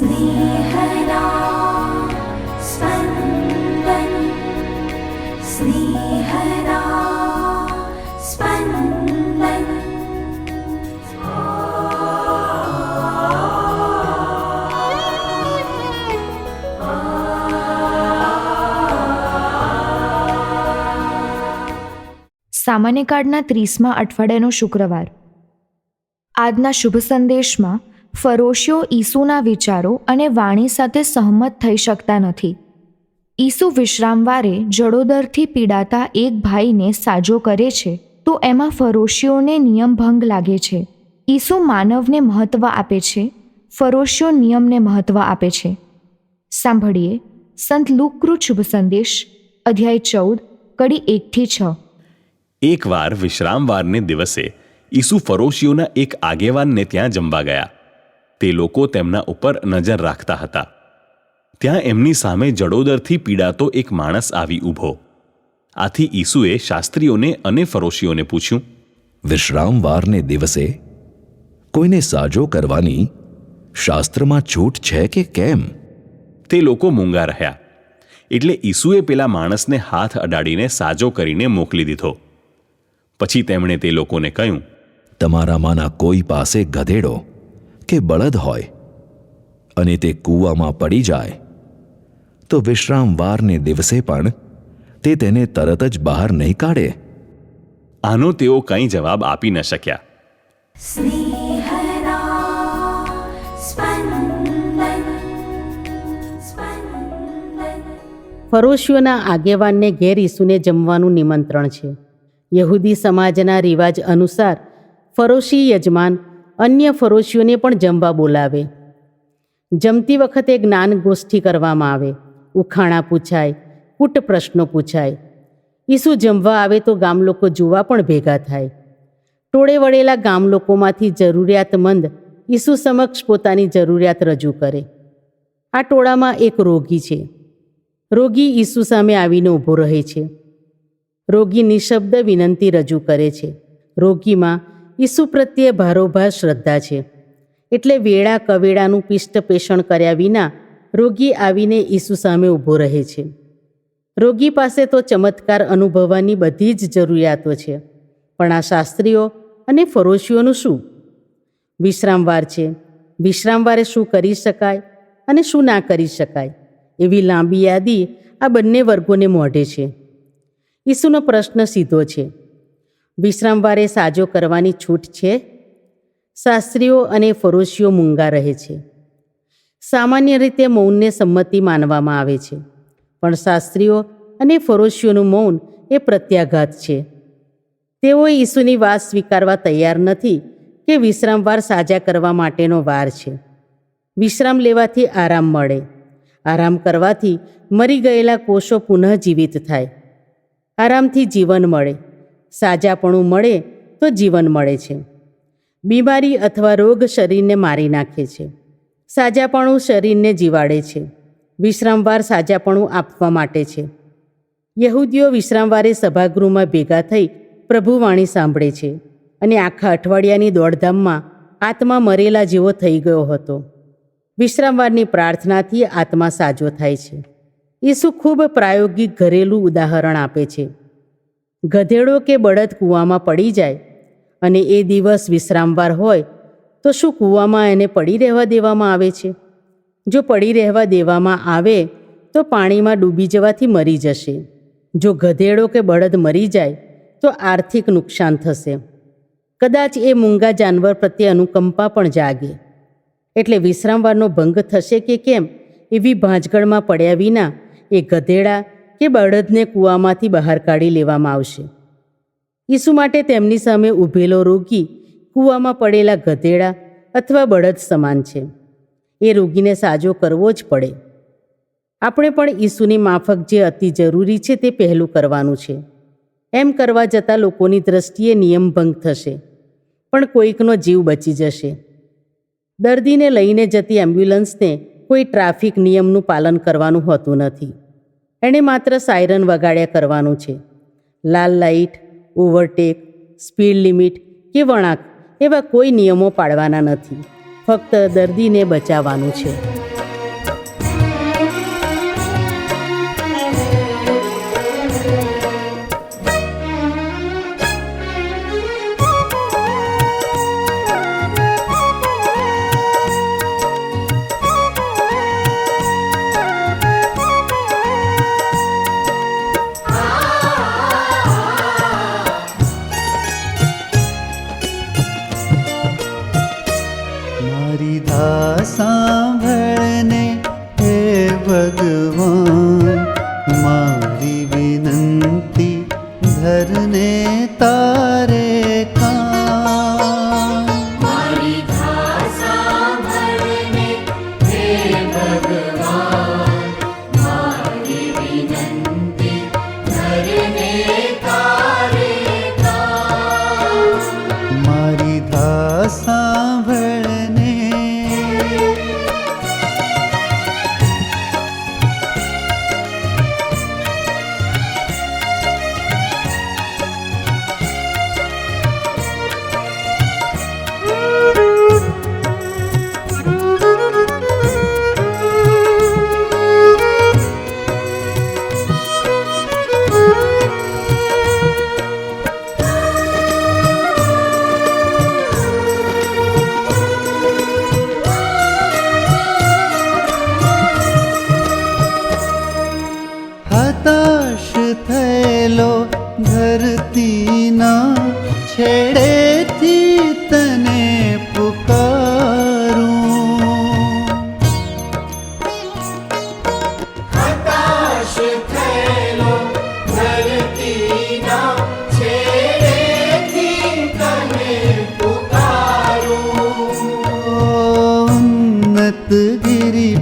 स्नेहदा स्पन्दन् स्नेहदा स्पन्दन् સામાન્ય કાર્ડના ત્રીસમા અઠવાડિયાનો શુક્રવાર આજના શુભ સંદેશમાં ફરોશીઓ ઈસુના વિચારો અને વાણી સાથે સહમત થઈ શકતા નથી. ઈસુ વિશ્રામવારે જડોદરથી પીડાતા એક ભાઈને સાજો કરે છે, તો એમાં ફરોશીઓને નિયમભંગ લાગે છે. ઈસુ માનવને મહત્ત્વ આપે છે, ફરોશીઓ નિયમને મહત્ત્વ આપે છે. સાંભળીએ સંત લુકૃત શુભ સંદેશ, અધ્યાય ચૌદ, કડી એકથી છ. એકવાર વિશ્રામવારને દિવસે ઈસુ ફરોશીઓના એક આગેવાનને ત્યાં જમવા ગયા. તે લોકો તેમના ઉપર નજર રાખતા હતા. ત્યાં એમની સામે જડોદરથી પીડાતો એક માણસ આવી ઊભો. આથી ઈસુએ શાસ્ત્રીઓને અને ફરોશીઓને પૂછ્યું વિશ્રામવારને દિવસે કોઈને સાજો કરવાની શાસ્ત્રમાં છૂટ છે કે કેમ? તે લોકો મૂંગા રહ્યા. એટલે ઈસુએ પેલા માણસને હાથ અડાડીને સાજો કરીને મોકલી દીધો. પછી તેમણે તે લોકોને કહ્યું તમારામાંના કોઈ પાસે ગધેડો કે બળદ હોય અને તે કૂવામાં પડી જાય તો વિશ્રામવારને દિવસે પણ તે તેને તરત જ બહાર નહીં કાઢે. આનો તેઓ કંઈ જવાબ આપી ન શક્યા. ફરોશીઓના આગેવાનને ઘેર ઈસુને જમવાનું નિમંત્રણ છે. યહૂદી સમાજના રિવાજ અનુસાર ફરોશી યજમાન અન્ય ફરોશીઓને પણ જમવા બોલાવે. જમતી વખતે જ્ઞાન ગોષ્ઠી કરવામાં આવે. ઉખાણા પૂછાય, કૂટ પ્રશ્નો પૂછાય. ઈસુ જમવા આવે તો ગામ લોકો જોવા પણ ભેગા થાય. ટોળે વળેલા ગામ લોકોમાંથી જરૂરિયાતમંદ ઈસુ સમક્ષ પોતાની જરૂરિયાત રજૂ કરે. આ ટોળામાં એક રોગી છે. રોગી ઈસુ સામે આવીને ઊભો રહે છે. રોગી નિશબ્દ વિનંતી રજૂ કરે છે. રોગીમાં ઈસુ પ્રત્યે ભારોભાર, શ્રદ્ધા છે. એટલે વેળા કવેળાનું પિષ્ટ પેષણ કર્યા વિના રોગી આવીને ઈસુ સામે ઊભો રહે છે. રોગી પાસે તો ચમત્કાર અનુભવવાની બધી જ જરૂરિયાતો છે. પણ આ શાસ્ત્રીઓ અને ફરોશીઓનું શું? વિશ્રામવાર છે. વિશ્રામવારે શું કરી શકાય અને શું ના કરી શકાય? એવી લાંબી યાદી આ બંને વર્ગોને મોઢે છે. ઈસુનો પ્રશ્ન સીધો છે. વિશ્રામવારે સાજો કરવાની છૂટ છે. શાસ્ત્રીઓ અને ફરોશીઓ મૂંગા રહે છે. સામાન્ય રીતે મૌનને સંમતિ માનવામાં આવે છે. પણ શાસ્ત્રીઓ અને ફરોશીઓનું મૌન એ પ્રત્યાઘાત છે. તેઓ ઈસુની વાત સ્વીકારવા તૈયાર નથી કે વિશ્રામવાર સાજા કરવા માટેનો વાર છે. વિશ્રામ લેવાથી આરામ મળે. આરામ કરવાથી મરી ગયેલા કોષો પુનઃજીવિત થાય. આરામથી જીવન મળે. સાજાપણું મળે તો જીવન મળે છે. બીમારી અથવા રોગ શરીરને મારી નાખે છે. સાજાપણું શરીરને જીવાડે છે. વિશ્રામવાર સાજાપણું આપવા માટે છે. યહૂદીઓ વિશ્રામવારે સભાગૃહમાં ભેગા થઈ પ્રભુવાણી સાંભળે છે અને આખા અઠવાડિયાની દોડધામમાં આત્મા મરેલા જેવો થઈ ગયો હતો. વિશ્રામવારની પ્રાર્થનાથી આત્મા સાજો થાય છે. ઈસુ ખૂબ પ્રાયોગિક ઘરેલું ઉદાહરણ આપે છે. ગધેડો કે બળદ કૂવામાં પડી જાય અને એ દિવસ વિશ્રામવાર હોય, તો શું કૂવામાં એને પડી રહેવા દેવામાં આવે છે? જો પડી રહેવા દેવામાં આવે, તો પાણીમાં ડૂબી જવાથી મરી જશે. જો ગધેડો કે બળદ મરી જાય, તો આર્થિક નુકસાન થશે. કદાચ એ મૂંગા જાનવર પ્રત્યે અનુકંપા પણ જાગે. એટલે વિશ્રામવારનો ભંગ થશે કે કેમ? એવી ભાંજગળમાં પડ્યા વિના એ ગધેડા કે બળદને કૂવામાંથી બહાર કાઢી લેવામાં આવશે. ઈસુ માટે તેમની સામે ઊભેલો રોગી કૂવામાં પડેલા ગધેડા અથવા બળદ સમાન છે. એ રોગીને સાજો કરવો જ પડે. આપણે પણ ઈસુની માફક જે અતિ જરૂરી છે તે પહેલું કરવાનું છે. એમ કરવા જતાં લોકોની દ્રષ્ટિએ નિયમભંગ થશે. પણ કોઈકનો જીવ બચી જશે. દર્દીને લઈને જતી એમ્બ્યુલન્સને કોઈ ટ્રાફિક નિયમનું પાલન કરવાનું હોતું નથી. એણે માત્ર સાયરન વગાડ્યા કરવાનું છે. લાલ લાઇટ, ઓવરટેક, સ્પીડ લિમિટ કે વળાંક એવા કોઈ નિયમો પાડવાના નથી. ફક્ત દર્દીને બચાવવાનું છે.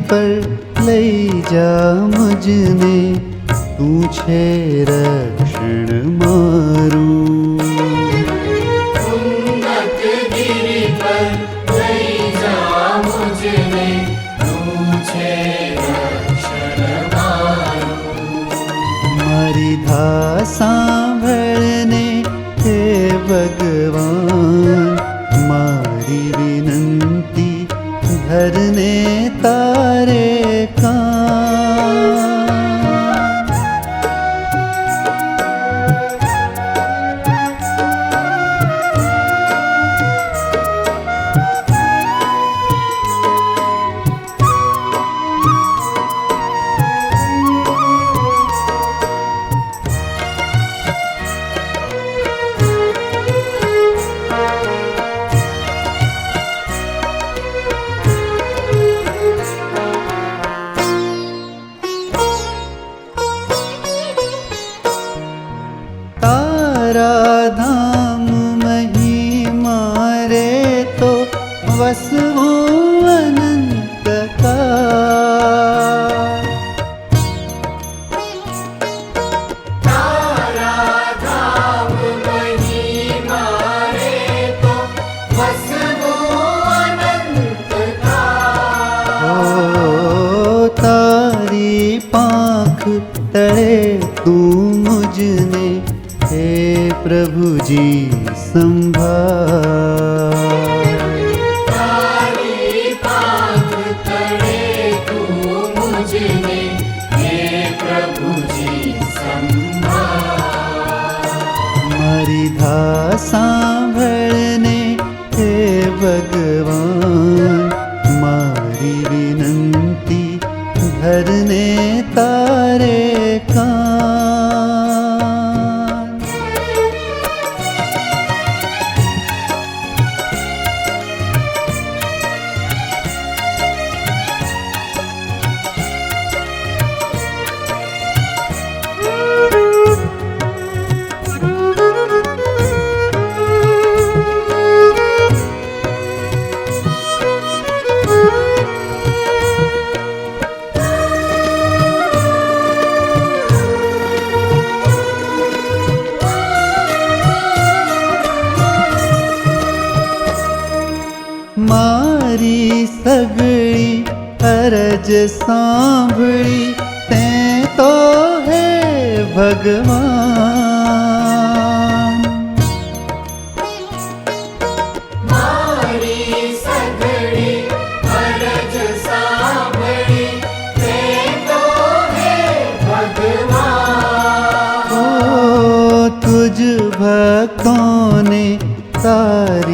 પર લઈ જા મજને તું છે રક્ષણ મારું. મારી ધા તારા ધામ મહિમા રે તો વસવું અનંત ઓ તારી પાંખ તળે તું પ્રભુજી સંભાળ. મારી સગળી અરજ સાંભળી તે તો હે ભગવાન. ઓ તુજ ભક્તોને તારી